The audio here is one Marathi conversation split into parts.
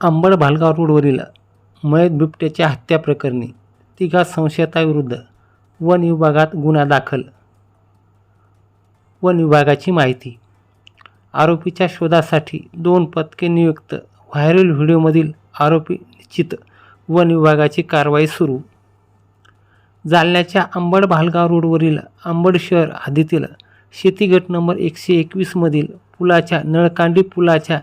अंबड भालगाव रोडवरील मयत बिबट्याच्या हत्याप्रकरणी तिघा संशयताविरुद्ध वन विभागात गुन्हा दाखल. वन विभागाची माहिती. आरोपीच्या शोधासाठी दोन पथके नियुक्त. व्हायरल व्हिडिओमधील आरोपी निश्चित. वन विभागाची कारवाई सुरू. जालन्याच्या अंबड भालगाव रोडवरील अंबड शहर हद्दीतील शेती गट नंबर एकशे एकवीसमधील पुलाच्या नळकांडी पुलाच्या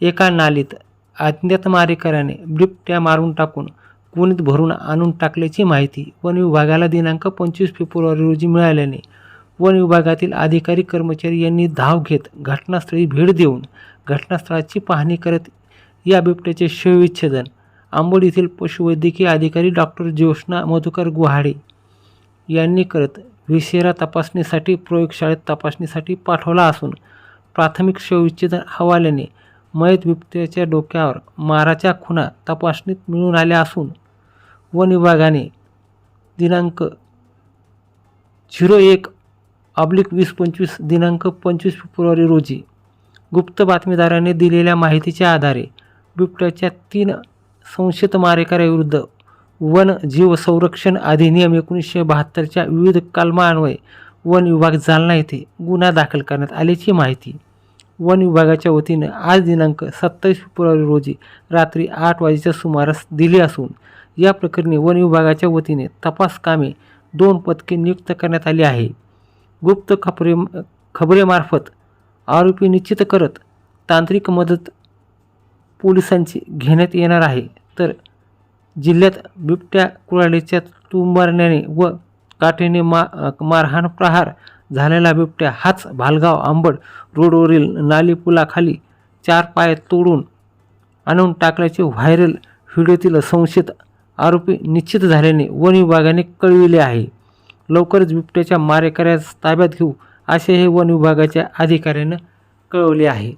एका नालीत अज्ञात मारेकऱ्याने. बिबट्या मारून टाकून कुणीत भरून आणून टाकल्याची माहिती वन विभागाला दिनांक पंचवीस फेब्रुवारी रोजी मिळाल्याने वन विभागातील अधिकारी कर्मचारी यांनी धाव घेत घटनास्थळी भेट देऊन घटनास्थळाची पाहणी करत या बिबट्याचे शवविच्छेदन. आंबोड येथील पशुवैद्यकीय अधिकारी डॉक्टर ज्योत्ना मधुकर गुहाडे यांनी करत विशेरा तपासणीसाठी प्रयोगशाळेत तपासणीसाठी पाठवला असून प्राथमिक शवविच्छेदन हवाल्याने मयत बिबट्याच्या डोक्यावर माराच्या खुणा तपासणीत मिळून आल्या असून वन विभागाने दिनांक झिरो एक ऑब्लिक वीस पंचवीस दिनांक पंचवीस फेब्रुवारी रोजी गुप्त बातमीदाराने दिलेल्या माहितीच्या आधारे बिबट्याच्या तीन संशयित मारेकऱ्याविरुद्ध वन जीव संरक्षण अधिनियम एकोणीसशे बहात्तरच्या विविध कलमान्वये वन विभाग जालना येथे गुन्हा दाखल करण्यात आल्याची माहिती वन विभागाच्या वतीने आज दिनांक सत्तावीस फेब्रुवारी रोजी रात्री आठ वाजेच्या सुमारास दिली असून या प्रकरणी वन विभागाच्या वतीने तपास कामे दोन पथके नियुक्त करण्यात आली आहे. गुप्त खबरे खबरेमार्फत आरोपी निश्चित करत तांत्रिक मदत पोलिसांची घेण्यात येणार आहे. तर जिल्ह्यात बिबट्या कुराडीच्या तुंबारण्याने व काठीने मा मारहाण प्रहार झालेला बिबट्या हाच भालगाव आंबड रोडवरील नाली पुलाखाली चार पाय तोडून आणून टाकल्याचे व्हायरल व्हिडिओतील संशयित आरोपी निश्चित झाल्याने वन विभागाने कळविले आहे. लवकरच बिबट्याच्या मारेकऱ्यास ताब्यात घेऊ असे हे वन विभागाच्या अधिकाऱ्यानं कळवले आहे.